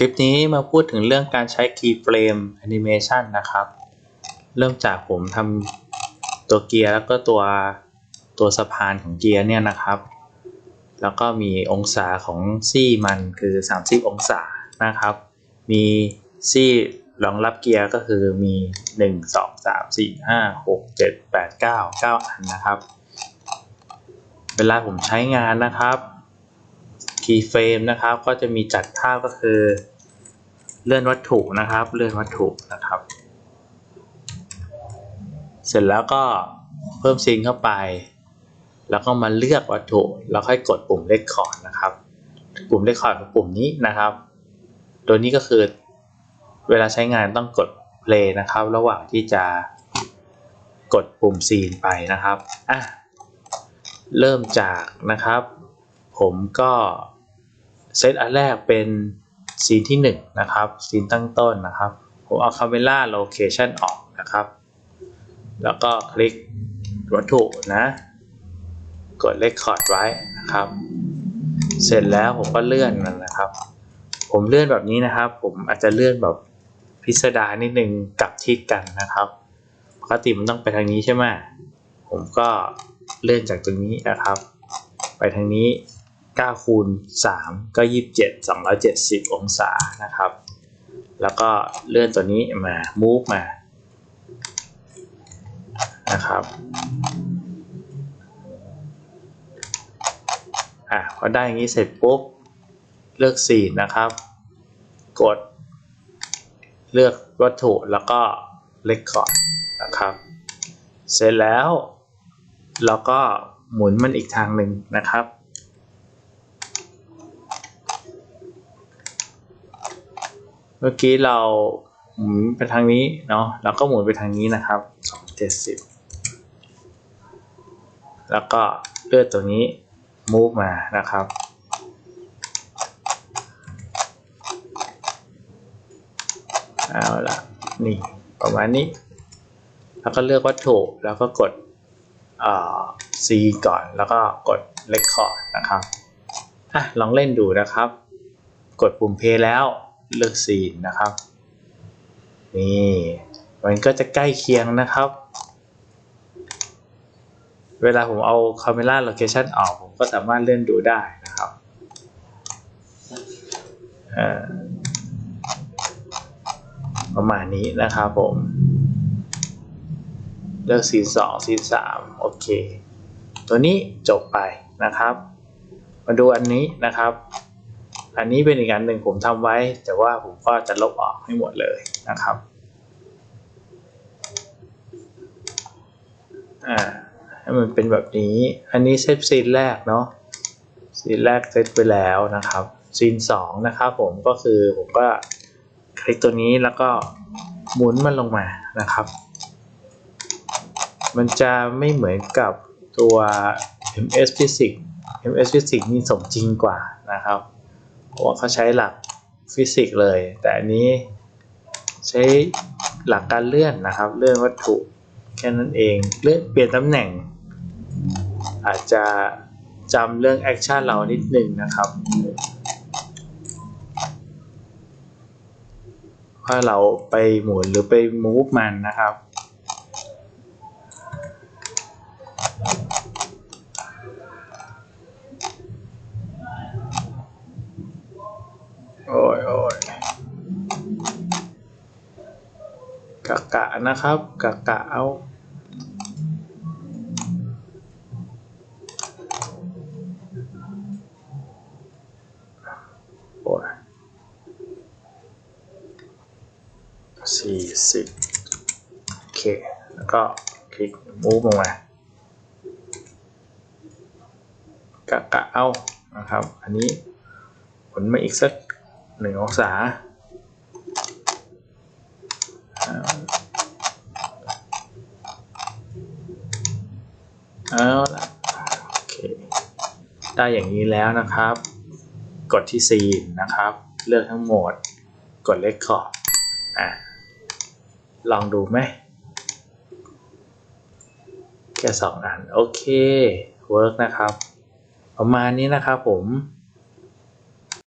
คลิปนี้มาพูดถึงเรื่องการใช้ keyframe animation นะครับ เริ่มจากผมทำตัวเกียร์แล้วก็ตัวตัวสะพานของเกียร์เนี่ยนะครับ แล้วก็มีองศาของซี่มันคือ 30 องศานะครับ มีซี่รองรับเกียร์ก็คือมี 1 2 3 4 5 6 7 8 9 9 อันนะครับ เวลาผมใช้งานนะครับ keyframe นะครับ ก็จะมีจัดภาพก็คือเลื่อนวัตถุนะครับ เลื่อนวัตถุนะครับ เสร็จแล้วก็เพิ่มซีนเข้าไป แล้วก็มาเลือกวัตถุ แล้วค่อยกดปุ่มเลคคอร์ดนะครับ ปุ่มเลคคอร์ดคือปุ่มนี้นะครับ ตัวนี้ก็คือเวลาใช้งานต้องกด play นะครับ ระหว่างที่จะกดปุ่มซีนไปนะครับ อะ เริ่มจากนะครับ ผมก็ เซตอันแรกเป็นซีนที่ 1 นะครับซีนตั้งต้นนะครับ ผมเอา Camera Location ออกนะครับ แล้วก็คลิกวัตถุนะ กด Record ไว้นะครับ เสร็จแล้วผมก็เลื่อนมันนะครับ ผมเลื่อนแบบนี้นะครับ ผมอาจจะเลื่อนแบบพิสดารนิดนึงกลับทิศกันนะครับ ปกติมันต้องไปทางนี้ใช่ไหมผมก็เลื่อนจากตรงนี้นะครับ ไปทางนี้ 9คูณ3ก็ 27 270 องศานะครับ แล้วก็เลื่อนตัวนี้มา move มานะครับอะพอได้อย่างนี้เสร็จปุ๊บ เลือกสีนะครับ กด เลือกวัตถุแล้วก็ record นะครับ เสร็จแล้วเราก็หมุนมันอีกทางหนึ่งนะครับ เมื่อกี้เราหมุนไปทางนี้เนาะเราก็หมุนไปทางนี้นะครับ270แล้วก็เลือกตัวนี้ move มานะครับ เอาละนี่ประมาณนี้ แล้วก็เลือกวัตถุแล้วก็กด C ก่อนแล้วก็กด Record นะครับอะลองเล่นดูนะครับ กดปุ่ม Play แล้ว เลือกซีนนะครับ นี่มันก็จะใกล้เคียงนะครับ เวลาผมเอา Camera Location ออก ผมก็สามารถเลื่อนดูได้นะครับประมาณนี้นะครับผม เลือกซีนสองซีนสามโอเค ตัวนี้จบไปนะครับ มาดูอันนี้นะครับ อันนี้เป็นอีกอันหนึ่งผมทำไว้ แต่ว่าผมก็จะลบออกให้หมดเลยนะครับอ่าให้มันเป็นแบบนี้ อันนี้เซตซีนแรกเนาะซีนแรกเซตไปแล้วนะครับซีนสองนะครับผมก็คือผมก็คลิกตัวนี้แล้วก็หมุนมันลงมานะครับ มันจะไม่เหมือนกับตัว MS Physics MS Physics นี่สมจริงกว่านะครับ ราะว่าเขาใช้หลักฟิสิกส์เลย แต่อันนี้ใช้หลักการเลื่อนนะครับ เลื่อนวัตถุแค่นั้นเองเลื่อนเปลี่ยนตำแหน่ง อาจจะจำเรื่องแอคชั่นเรานิดนึงนะครับว่าเราไปหมุนหรือไปมูฟมันนะครับ โอ้ยโอ้ย กะกะนะครับกะกะเอาโอ้ยสี่สิบโอเค แล้วก็คลิกมูฟลงมากะกะเอานะครับ อันนี้ผลมาอีกสักหนึ่งองศา เอาละโอเคได้อย่างนี้แล้วนะครับ กดที่ C นะครับ เลือกทั้งหมด กด Record อะลองดูไหมแค่สองอัน โอเค เวิร์กนะครับ ประมาณนี้นะครับผม